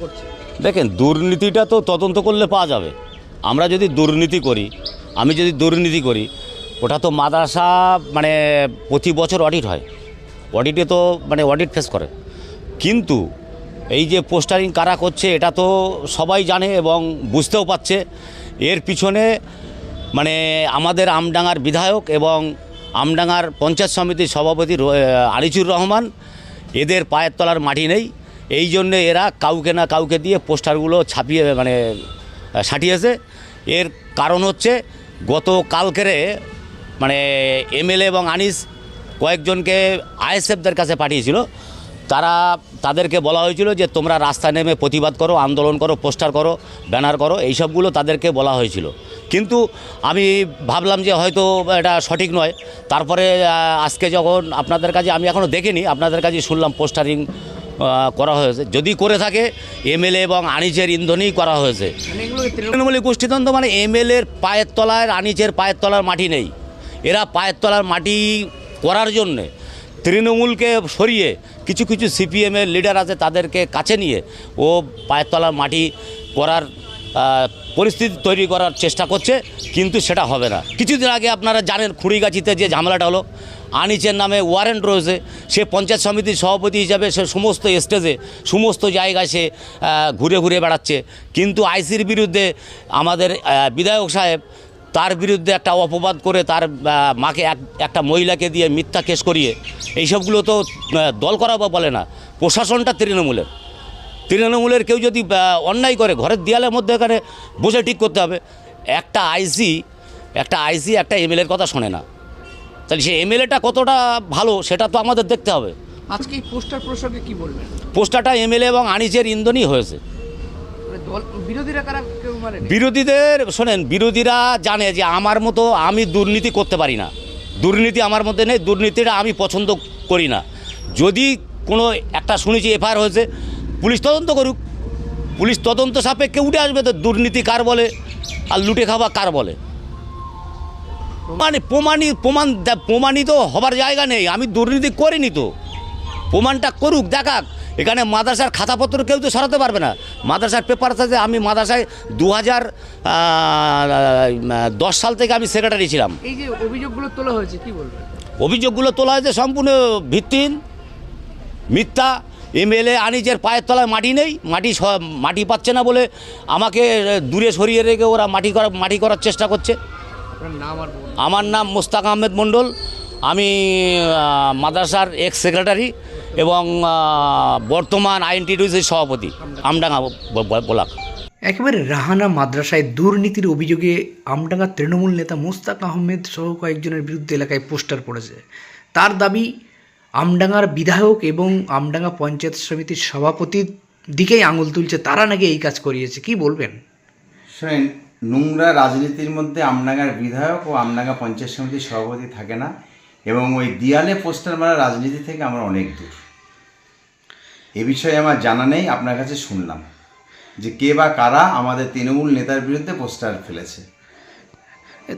করছে। দেখেন, দুর্নীতিটা তো তদন্ত করলে পাওয়া যাবে। আমরা যদি দুর্নীতি করি, আমি যদি দুর্নীতি করি, ওটা তো মাদ্রাসা মানে প্রতি বছর অডিট হয়। অডিটে তো মানে অডিট ফেস করে। কিন্তু এই যে পোস্টারিং কারা করছে, এটা তো সবাই জানে এবং বুঝতেও পারছে। এর পিছনে মানে আমাদের আমডাঙ্গার বিধায়ক এবং আমডাঙ্গার পঞ্চায়েত সমিতির সভাপতি র- আনিসুর রহমান, এদের পায়ের তলার মাটি নেই। এই জন্যে এরা কাউকে না কাউকে দিয়ে পোস্টারগুলো ছাপিয়ে মানে সাটিয়েছে। এর কারণ হচ্ছে গত কালকেরে মানে এমএলএ এবং আনিস কয়েকজনকে আইএসএফদের কাছে পাঠিয়েছিল। তারা তাদেরকে বলা হয়েছিল যে, তোমরা রাস্তায় নেমে প্রতিবাদ করো, আন্দোলন করো, পোস্টার করো, ব্যানার করো, এইসবগুলো তাদেরকে বলা হয়েছিল। কিন্তু আমি ভাবলাম যে, হয়তো এটা সঠিক নয়। তারপরে আজকে যখন আপনাদের কাছে, আমি এখনও দেখিনি, আপনাদের কাছে শুনলাম পোস্টারিং করা হয়েছে। যদি করে থাকে এমএলএ এবং আনিচের ইন্ধনেই করা হয়েছে। তৃণমূল গোষ্ঠীদ্বন্দ্ব মানে এমএলএর পায়ের তলায় আনিচের পায়ের তলার মাটি নেই। এরা পায়ের তলার মাটি করার জন্যে তৃণমূলকে সরিয়ে কিছু কিছু সিপিএমের লিডার আছে তাদেরকে কাছে নিয়ে ও পায়ের তলার মাটি করার পরিস্থিতি তৈরি করার চেষ্টা করছে, কিন্তু সেটা হবে না। কিছুদিন আগে আপনারা জানেন খুঁড়িগাছিতে যে ঝামেলাটা হলো আনিচের নামে ওয়ারেন্ট রয়েছে। সে পঞ্চায়েত সমিতির সভাপতি হিসাবে সে সমস্ত স্টেজে, সমস্ত জায়গায় সে ঘুরে ঘুরে বেড়াচ্ছে। কিন্তু আইসির বিরুদ্ধে আমাদের বিধায়ক সাহেব তার বিরুদ্ধে একটা অপবাদ করে তার মাকে এক, একটা মহিলাকে দিয়ে মিথ্যা কেস করিয়ে, এইসবগুলো তো দল করা বলে না। প্রশাসনটা তৃণমূলের। তৃণমূলের কেউ যদি অন্যায় করে, ঘরের দেয়ালের মধ্যে এখানে বসে ঠিক করতে হবে। একটা আইসি একটা আইসি, একটা এমএলএর কথা শোনে না। তাহলে সে এমএলএটা কতটা ভালো সেটা তো আমাদের দেখতে হবে। আজকে এই পোস্টার প্রসঙ্গে কি বলবেন? পোস্টারটা এমএলএ এবং আনিসের ইন্ধনই হয়েছে। মানে বিরোধীরা কারা কেউ মানে বিরোধীদের শোনেন বিরোধীরা জানে যে আমার মতো আমি দুর্নীতি করতে পারি না। দুর্নীতি আমার মধ্যে নেই দুর্নীতিটা আমি পছন্দ করি না। যদি কোনো একটা শুনেছি এফআইআর হয়েছে পুলিশ তদন্ত করুক। পুলিশ তদন্ত সাপেক্ষে উঠে আসবে তো দুর্নীতি কার বলে আর লুটে খাওয়া কার বলে। মানে প্রমাণি প্রমাণ প্রমাণিত হবার জায়গা নেই। আমি দুর্নীতি করিনি তো। প্রমাণটা করুক দেখাক। এখানে মাদ্রাসার খাতাপত্র কেউ তো সরাতে পারবে না। মাদ্রাসার পেপার আছে আমি মাদ্রাসায় দু হাজার দশ সাল থেকে আমি সেক্রেটারি ছিলাম। এই যে অভিযোগগুলো তোলা হয়েছে কি বলবেন? অভিযোগগুলো তোলা হয়েছে সম্পূর্ণ ভিত্তিহীন মিথ্যা। এমএলএ আনিজের পায়ের তলায় মাটি নেই মাটি মাটি পাচ্ছে না বলে আমাকে দূরে সরিয়ে রেখে ওরা মাটি করা মাটি করার চেষ্টা করছে। আমার নাম মোস্তাক আহমেদ মণ্ডল। আমি মাদ্রাসার এক্স সেক্রেটারি এবং বর্তমান আইএনটিডিউসির সভাপতি আমডাঙ্গা ব্লক। একেবারে রাহানা মাদ্রাসায় দুর্নীতির অভিযোগে আমডাঙ্গা তৃণমূল নেতা মুস্তাক আহমেদ সহ কয়েকজনের বিরুদ্ধে এলাকায় পোস্টার পড়েছে। তার দাবি আমডাঙ্গার বিধায়ক এবং আমডাঙ্গা পঞ্চায়েত সমিতির সভাপতির দিকেই আঙুল তুলছে তারা নাকি এই কাজ করিয়েছে কি বলবেন? শোনেন নোংরা রাজনীতির মধ্যে আমনাগার বিধায়ক ও আমডাঙ্গা পঞ্চায়েত সমিতির সভাপতি থাকে না এবং ওই দিয়ালে পোস্টার মারা রাজনীতি থেকে আমরা অনেক দূর। এ বিষয়ে আমার জানা নেই আপনার কাছে শুনলাম যে কে বা কারা আমাদের তৃণমূল নেতার বিরুদ্ধে পোস্টার ফেলেছে।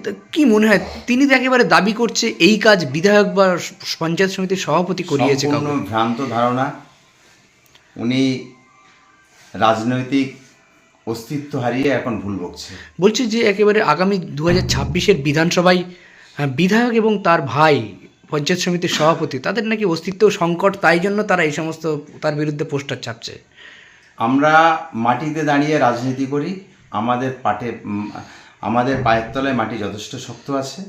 তো কি মনে হয় তিনি তো একেবারে দাবি করছে এই কাজ বিধায়ক বা পঞ্চায়েত সমিতির সভাপতি করিয়েছে কাউকে। ভ্রান্ত ধারণা। উনি রাজনৈতিক অস্তিত্ব হারিয়ে এখন ভুল বকছে। বলছে যে একেবারে আগামী দু হাজার ছাব্বিশের বিধানসভায় বিধায়ক এবং তার ভাই পঞ্চায়েত সমিতির সভাপতি তাদের নাকি অস্তিত্ব সংকট তাই জন্য তারা এই সমস্ত তার বিরুদ্ধে পোস্টার ছাপছে আমরা মাটিতে দাঁড়িয়ে রাজনীতি করি আমাদের পাটে আমাদের পায়ের তলায় মাটি যথেষ্ট শক্ত আছে।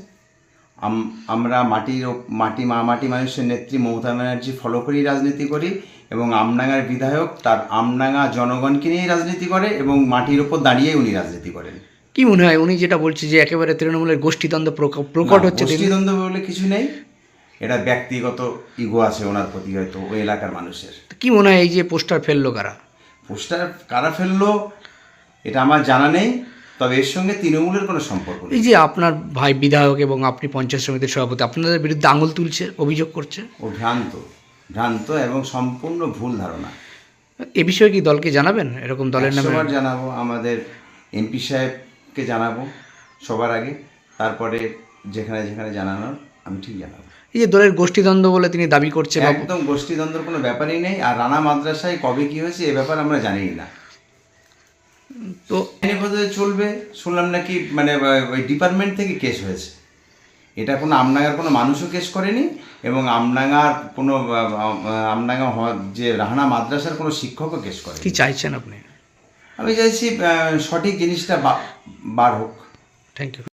আমরা মাটির মাটি মা মাটি মানুষের নেত্রী মমতা ব্যানার্জি ফলো করেই রাজনীতি করি এবং আমডাঙ্গার বিধায়ক তার আমডাঙ্গা জনগণকে নিয়েই রাজনীতি করে এবং মাটির ওপর দাঁড়িয়েই উনি রাজনীতি করেন। কি মনে হয় উনি যেটা বলছে যে একেবারে তৃণমূলের গোষ্ঠীদ্বন্দ্ব প্রকট হচ্ছে গোষ্ঠীদ্বন্দ্ব বলে কিছু নেই। এটা ব্যক্তিগত ইগো আছে ওনার প্রতি হয়তো ওই এলাকার মানুষের। কি মনে হয় এই যে পোস্টার ফেলল কারা? পোস্টার কারা ফেলল এটা আমার জানা নেই তবে এর সঙ্গে তৃণমূলের কোনো সম্পর্ক নেই। এই যে আপনার ভাই বিধায়ক এবং আপনি পঞ্চায়েত সমিতির সভাপতি আপনাদের বিরুদ্ধে আঙুল তুলছে অভিযোগ করছে? ও ভ্রান্ত ভ্রান্ত এবং সম্পূর্ণ ভুল ধারণা। এ বিষয়ে কি দলকে জানাবেন? এরকম দলের নামে একশোবার জানাব আমাদের এমপি সাহেবকে জানাব সবার আগে। তারপরে যেখানে যেখানে জানানোর আমি ঠিক জানাব। এই যে দলের গোষ্ঠীদ্বন্দ্ব বলে তিনি দাবি করছে বা একদম গোষ্ঠীদ্বন্দ্বর কোনো ব্যাপারই নেই। আর রানা মাদ্রাসায় কবে কি হয়েছে এ ব্যাপার আমরা জানিই না। তো আইনি পদ্ধতি চলবে। শুনলাম নাকি মানে ওই ডিপার্টমেন্ট থেকে কেস হয়েছে। এটা কোনো আমডাঙ্গার কোনো মানুষও কেস করেনি এবং আমডাঙ্গার কোনো হ- যে রাহানা মাদ্রাসার কোনো শিক্ষকও কেস করে কি চাইছেন আপনি? আমি চাইছি সঠিক জিনিসটা বার হোক। Thank you